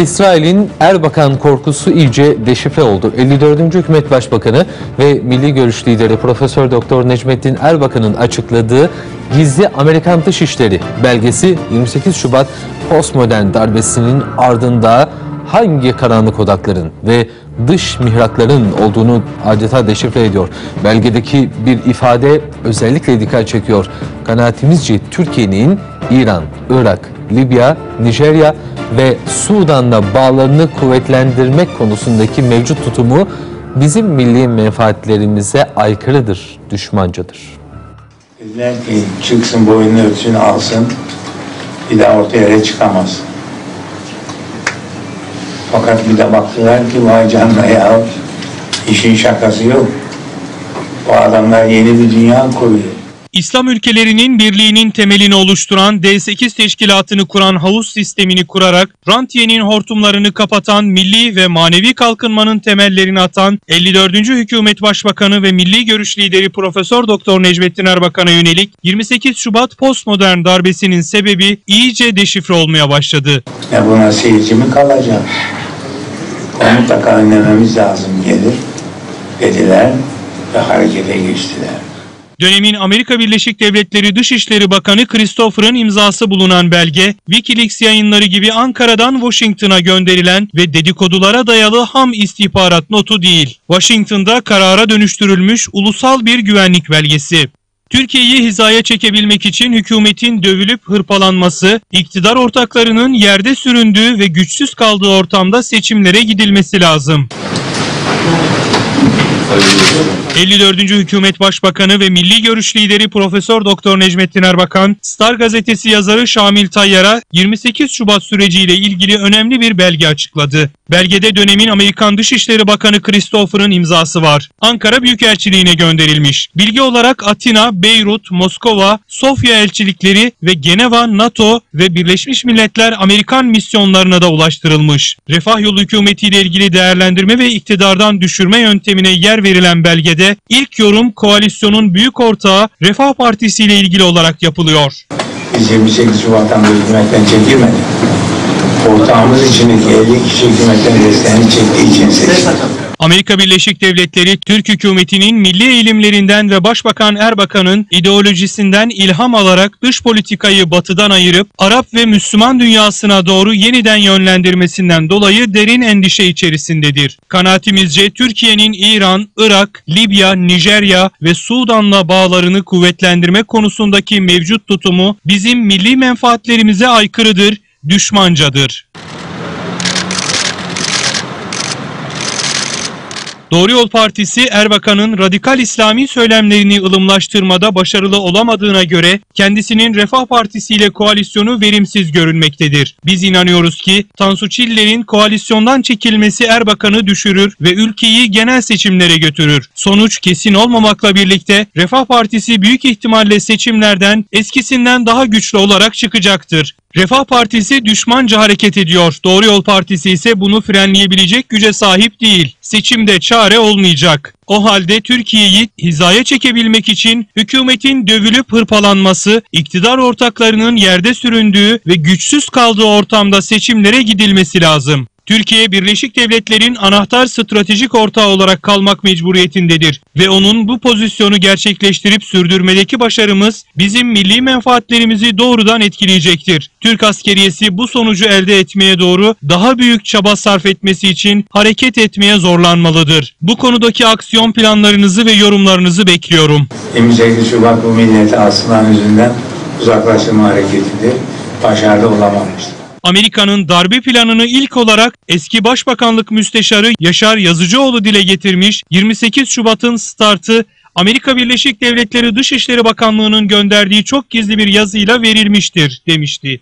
İsrail'in Erbakan korkusu iyice deşifre oldu. 54. Hükümet Başbakanı ve Milli Görüş lideri Profesör Doktor Necmettin Erbakan'ın açıkladığı Gizli Amerikan Dışişleri belgesi 28 Şubat postmodern darbesinin ardında hangi karanlık odakların ve dış mihrakların olduğunu adeta deşifre ediyor. Belgedeki bir ifade özellikle dikkat çekiyor. Kanaatimizce Türkiye'nin İran, Irak, Libya, Nijerya ve Sudan'la bağlarını kuvvetlendirmek konusundaki mevcut tutumu bizim milli menfaatlerimize aykırıdır, düşmancadır. Dediler ki çıksın boynunu ölçsün alsın bir daha ortaya çıkamaz. Fakat bir de baktılar ki vay canına ya işin şakası yok. Bu adamlar yeni bir dünya kuruyor. İslam ülkelerinin birliğinin temelini oluşturan D8 teşkilatını kuran havuz sistemini kurarak rantiyenin hortumlarını kapatan milli ve manevi kalkınmanın temellerini atan 54. Hükümet Başbakanı ve Milli Görüş Lideri Profesör Doktor Necmettin Erbakan'a yönelik 28 Şubat postmodern darbesinin sebebi iyice deşifre olmaya başladı. Ya buna seyirci mi kalacak? Onu mutlaka önlememiz lazım gelir dediler ve harekete geçtiler. Dönemin Amerika Birleşik Devletleri Dışişleri Bakanı Christopher'ın imzası bulunan belge, Wikileaks yayınları gibi Ankara'dan Washington'a gönderilen ve dedikodulara dayalı ham istihbarat notu değil. Washington'da karara dönüştürülmüş ulusal bir güvenlik belgesi. Türkiye'yi hizaya çekebilmek için hükümetin dövülüp hırpalanması, iktidar ortaklarının yerde süründüğü ve güçsüz kaldığı ortamda seçimlere gidilmesi lazım. 54. Hükümet Başbakanı ve Milli Görüş Lideri Profesör Doktor Necmettin Erbakan, Star gazetesi yazarı Şamil Tayyar'a 28 Şubat süreciyle ilgili önemli bir belge açıkladı. Belgede dönemin Amerikan Dışişleri Bakanı Christopher'ın imzası var. Ankara Büyükelçiliğine gönderilmiş. Bilgi olarak Atina, Beyrut, Moskova, Sofya elçilikleri ve Geneva, NATO ve Birleşmiş Milletler Amerikan misyonlarına da ulaştırılmış. Refah yolu hükümetiyle ilgili değerlendirme ve iktidardan düşürme yöntemine yer verilen belgede ilk yorum koalisyonun büyük ortağı Refah Partisi ile ilgili olarak yapılıyor. Biz 28 Şubat'tan bu hükümetten çekilmedik. Ortağımız içindeki 50 kişi hükümetten desteğini çektiği için seçtik. Amerika Birleşik Devletleri Türk hükümetinin milli eğilimlerinden ve Başbakan Erbakan'ın ideolojisinden ilham alarak dış politikayı batıdan ayırıp Arap ve Müslüman dünyasına doğru yeniden yönlendirmesinden dolayı derin endişe içerisindedir. Kanaatimizce Türkiye'nin İran, Irak, Libya, Nijerya ve Sudan'la bağlarını kuvvetlendirme konusundaki mevcut tutumu bizim milli menfaatlerimize aykırıdır, düşmancadır. Doğru Yol Partisi Erbakan'ın radikal İslami söylemlerini ılımlaştırmada başarılı olamadığına göre kendisinin Refah Partisi ile koalisyonu verimsiz görünmektedir. Biz inanıyoruz ki Tansu Çiller'in koalisyondan çekilmesi Erbakan'ı düşürür ve ülkeyi genel seçimlere götürür. Sonuç kesin olmamakla birlikte Refah Partisi büyük ihtimalle seçimlerden eskisinden daha güçlü olarak çıkacaktır. Refah Partisi düşmanca hareket ediyor. Doğru Yol Partisi ise bunu frenleyebilecek güce sahip değil. Seçimde çare olmayacak. O halde Türkiye'yi hizaya çekebilmek için hükümetin dövülüp hırpalanması, iktidar ortaklarının yerde süründüğü ve güçsüz kaldığı ortamda seçimlere gidilmesi lazım. Türkiye Birleşik Devletler'in anahtar stratejik ortağı olarak kalmak mecburiyetindedir ve onun bu pozisyonu gerçekleştirip sürdürmedeki başarımız bizim milli menfaatlerimizi doğrudan etkileyecektir. Türk askeriyesi bu sonucu elde etmeye doğru daha büyük çaba sarf etmesi için hareket etmeye zorlanmalıdır. Bu konudaki aksiyon planlarınızı ve yorumlarınızı bekliyorum. 28 Şubat bu milleti aslan yüzünden uzaklaştırma hareketidir. Başarılı olamamıştır. Amerika'nın darbe planını ilk olarak eski Başbakanlık Müsteşarı Yaşar Yazıcıoğlu dile getirmiş 28 Şubat'ın startı Amerika Birleşik Devletleri Dışişleri Bakanlığı'nın gönderdiği çok gizli bir yazıyla verilmiştir demişti.